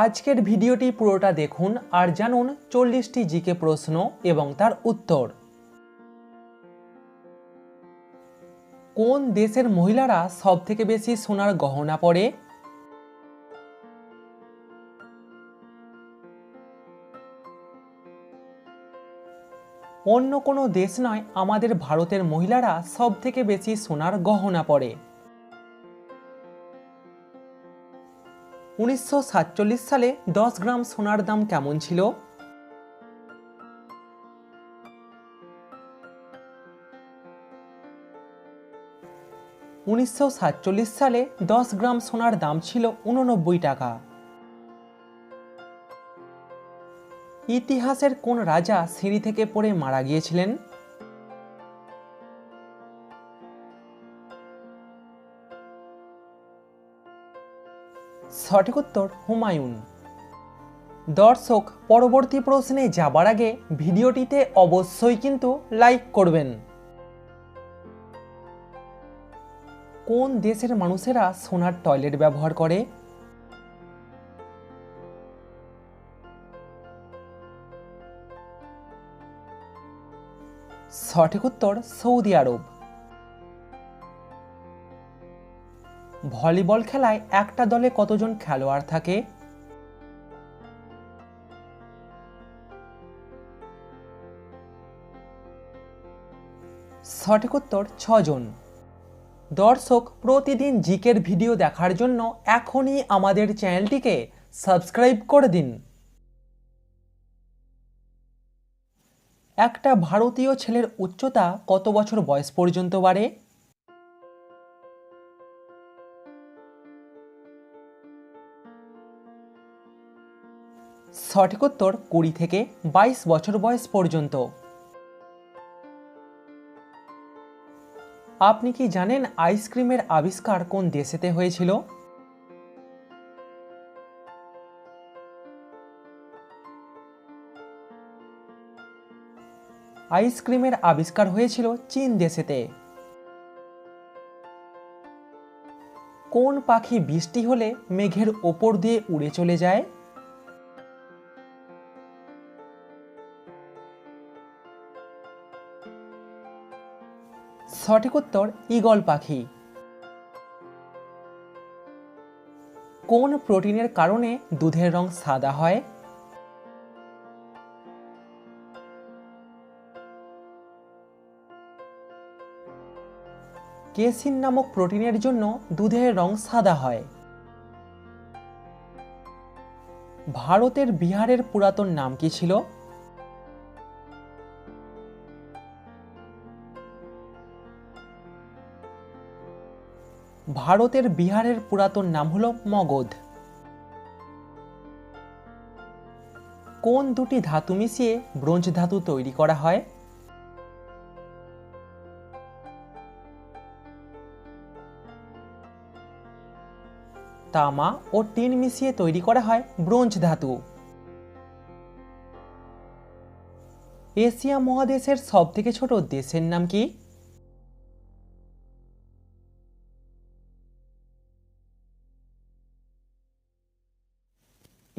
আজকের ভিডিওটি পুরোটা দেখুন আর জানুন চল্লিশটি জিকে প্রশ্ন এবং তার উত্তর। কোন দেশের মহিলারা সবথেকে বেশি সোনার গহনা পরে? অন্য কোনো দেশ নয়, আমাদের ভারতের মহিলারা সবথেকে বেশি সোনার গহনা পরে। উনিশশো সাতচল্লিশ সালে দশ গ্রাম সোনার দাম কেমন ছিল? উনিশশো সাতচল্লিশ সালে দশ গ্রাম সোনার দাম ছিল উননব্বই টাকা। ইতিহাসের কোন রাজা সিঁড়ি থেকে পড়ে মারা গিয়েছিলেন? সঠিক উত্তর হুমায়ুন। দর্শক, পরবর্তী প্রশ্নে যাবার আগে ভিডিওটিতে অবশ্যই কিন্তু লাইক করবেন। কোন দেশের মানুষেরা সোনার টয়লেট ব্যবহার করে? সঠিক উত্তর সৌদি আরব। ভলিবল খেলায় একটা দলে কতজন খেলোয়াড় থাকে? সঠিক উত্তর, ছজন। দর্শক, প্রতিদিন জিকের ভিডিও দেখার জন্য এখনই আমাদের চ্যানেলটিকে সাবস্ক্রাইব করে দিন। একটা ভারতীয় ছেলের উচ্চতা কত বছর বয়স পর্যন্ত বাড়ে? সঠিক উত্তর কুড়ি থেকে বাইশ বছর বয়স পর্যন্ত। আপনি কি জানেন আইসক্রিমের আবিষ্কার কোন দেশেতে হয়েছিল? আইসক্রিমের আবিষ্কার হয়েছিল চীন দেশেতে। কোন পাখি বৃষ্টি হলে মেঘের ওপর দিয়ে উড়ে চলে যায়? সঠিক উত্তর, ঈগল পাখি। কোন প্রোটিনের কারণে দুধের রং সাদা হয়? কেসিন নামক প্রোটিনের জন্য দুধের রং সাদা হয়। ভারতের বিহারের পুরাতন নাম কি ছিল? ভারতের বিহারের পুরাতন নাম হল মগধ। কোন দুটি ধাতু মিশিয়ে ব্রোঞ্জ ধাতু তৈরি করা হয়? তামা ও টিন মিশিয়ে তৈরি করা হয় ব্রোঞ্জ ধাতু। এশিয়া মহাদেশের সবথেকে ছোট দেশের নাম কি?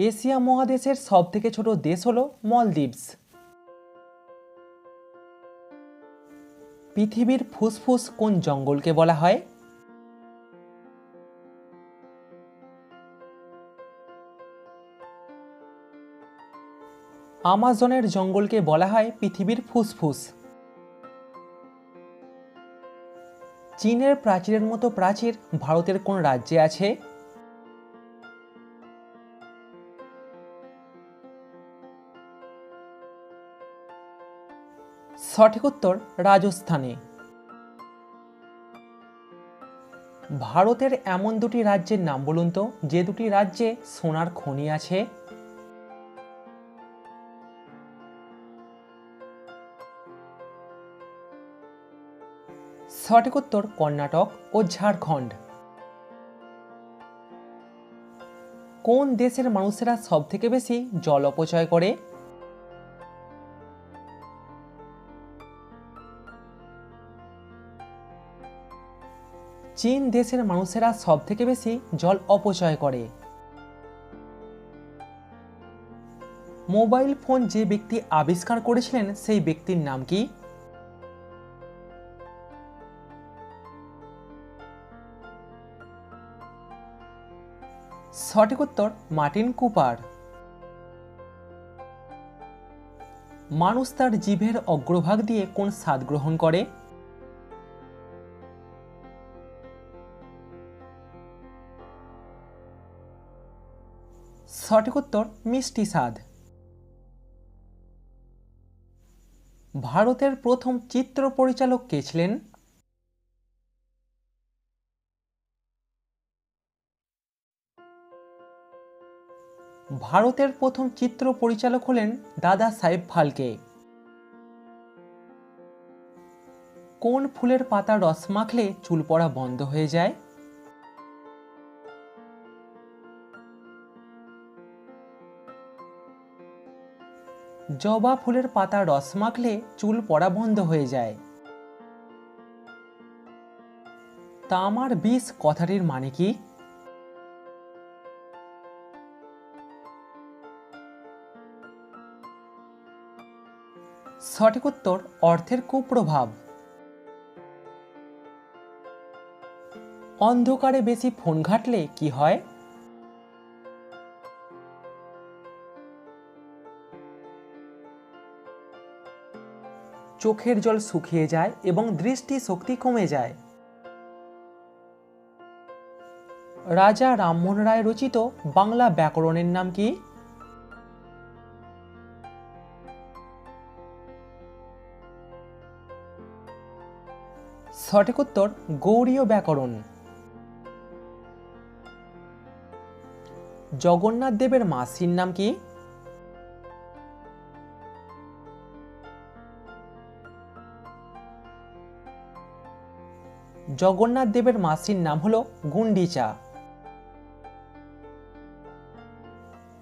এশিয়া মহাদেশের সবথেকে ছোট দেশ হল মলদ্বীপস। পৃথিবীর ফুসফুস কোন জঙ্গলকে বলা হয়? আমাজনের জঙ্গলকে বলা হয় পৃথিবীর ফুসফুস। চীনের প্রাচীরের মতো প্রাচীর ভারতের কোন রাজ্যে আছে? সঠিক উত্তর রাজস্থানে। ভারতের এমন দুটি রাজ্যের নাম বলুন তো, যে দুটি রাজ্যে সোনার খনি আছে? সঠিক উত্তর কর্ণাটক ও ঝাড়খণ্ড। কোন দেশের মানুষেরা সব থেকে বেশি জল অপচয় করে? চীন দেশের মানুষেরা সব থেকে বেশি জল অপচয় করে। মোবাইল ফোন যে ব্যক্তি আবিষ্কার করেছিলেন সেই ব্যক্তির নাম কি? সঠিক উত্তর, মার্টিন কুপার। মানুষ তার জিভের অগ্রভাগ দিয়ে কোন স্বাদ গ্রহণ করে? সঠিক উত্তর মিষ্টি স্বাদ। ভারতের প্রথম চিত্র পরিচালক কে ছিলেন? ভারতের প্রথম চিত্র পরিচালক হলেন দাদা সাহেব ফালকে। কোন ফুলের পাতা রস মাখলে চুল পড়া বন্ধ হয়ে যায়? জবা ফুলের পাতা রস মাখলে চুল পড়া বন্ধ হয়ে যায়। তামার বিষ কথাটির মানে কি? সঠিক উত্তর অর্থের কুপ্রভাব। অন্ধকারে বেশি ফোন ঘাটলে কি হয়? চোখের জল শুকিয়ে যায় এবং দৃষ্টি শক্তি কমে যায়। রাজা রামমোহন রায় রচিত বাংলা ব্যাকরণের নাম কি? সঠিক উত্তর গৌড়ীয় ব্যাকরণ। জগন্নাথ দেবের মাসির নাম কি? জগন্নাথ দেবের মাসির নাম হল গুন্ডিচা।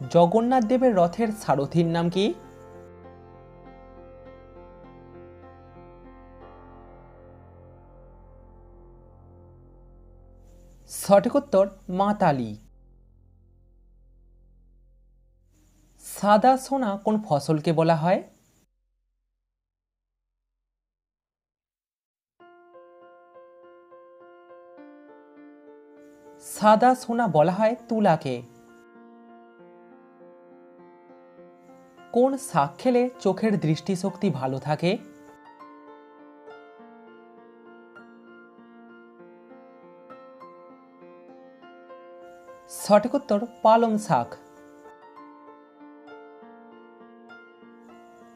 জগন্নাথ দেবের রথের সারথীর নাম কি? সঠিক উত্তর, মাতালি। সাদা সোনা কোন ফসলকে বলা হয়? সাদা সোনা বলা হয় তুলাকে। কোন শাক খেলে চোখের দৃষ্টিশক্তি ভালো থাকে? সঠিক উত্তর, পালং শাক।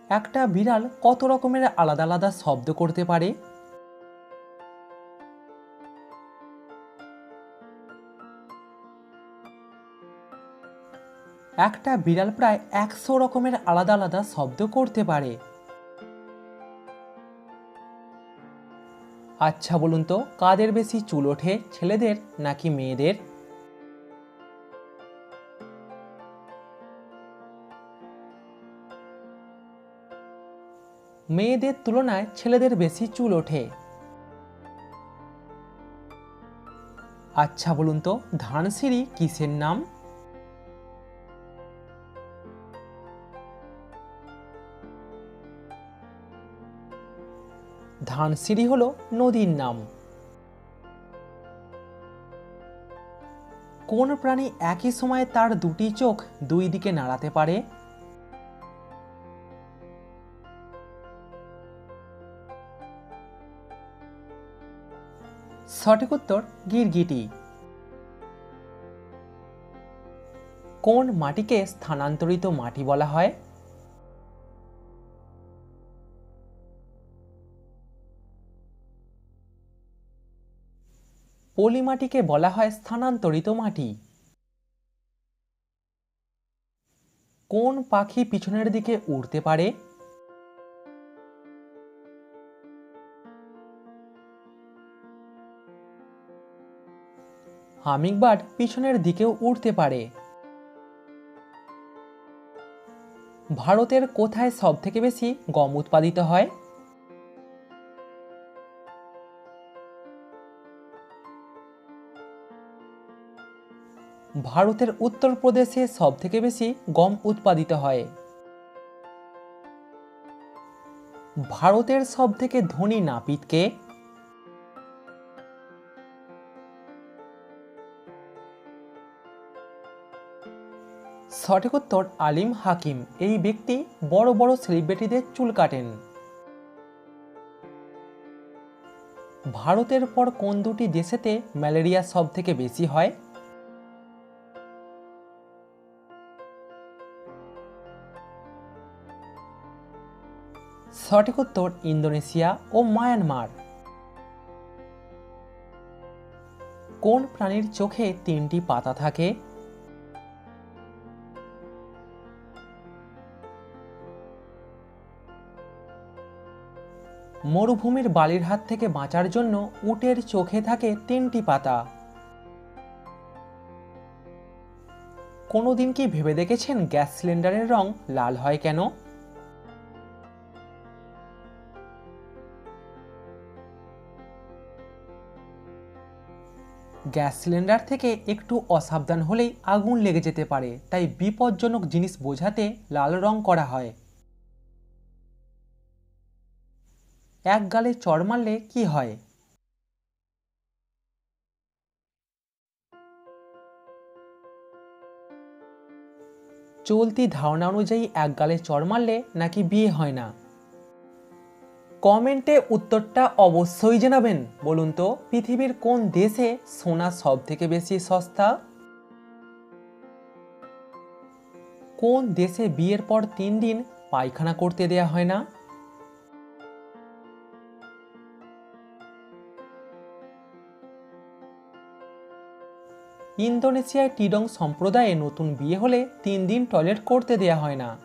একটা বিড়াল কত রকমের আলাদা আলাদা শব্দ করতে পারে? একটা বিড়াল প্রায় একশো রকমের আলাদা আলাদা শব্দ করতে পারে। আচ্ছা বলুন তো, কাদের বেশি চুল ওঠে, ছেলেদের নাকি মেয়েদের? মেয়েদের তুলনায় ছেলেদের বেশি চুল ওঠে। আচ্ছা বলুন তো, ধানসিঁড়ি কিসের নাম? ধানসিঁড়ি হলো নদীর নাম। কোন প্রাণী একই সময়ে তার দুটি চোখ দুই দিকে নাড়াতে পারে? সঠিক উত্তর, গিরগিটি। কোন মাটিকে স্থানান্তরিত মাটি বলা হয়? পলি মাটিকে বলা হয় স্থানান্তরিত মাটি। কোন পাখি পিছনের দিকে উড়তে পারে? হামিংবার্ড পিছনের দিকেও উড়তে পারে। ভারতের কোথায় সব থেকে বেশি গম উৎপাদিত হয়? ভারতের উত্তরপ্রদেশে সবথেকে বেশি গম উৎপাদিত হয়। ভারতের সবথেকে ধনী নাপিতকে সঠিক উত্তর আলিম হাকিম। এই ব্যক্তি বড় বড় সেলিব্রিটিদের চুল কাটেন। ভারতের পর কোন দুটি দেশেতে ম্যালেরিয়া সবথেকে বেশি হয়? সঠিক উত্তর ইন্দোনেশিয়া ও মায়ানমার। কোন প্রাণীর চোখে তিনটি পাতা থাকে? মরুভূমির বালির হাত থেকে বাঁচার জন্য উটের চোখে থাকে তিনটি পাতা। কোনোদিন কি ভেবে দেখেছেন গ্যাস সিলিন্ডারের রং লাল হয় কেন? গ্যাস সিলিন্ডার থেকে একটু অসাবধান হলেই আগুন লেগে যেতে পারে, তাই বিপজ্জনক জিনিস বোঝাতে লাল রং করা হয়। এক গালে চড় মারলে কি হয়? চলতি ধারণা অনুযায়ী এক গালে চড় মারলে নাকি বিয়ে হয় না? কমেন্টে উত্তরটা অবশ্যই জানাবেন। বলুন তো, পৃথিবীর কোন দেশে সোনা সব থেকে বেশি সস্তা? কোন দেশে বিয়ের পর তিন দিন পায়খানা করতে দেয়া হয় না? ইন্দোনেশিয়ায় টিডং সম্প্রদায়ে নতুন বিয়ে হলে তিন দিন টয়লেট করতে দেয়া হয় না।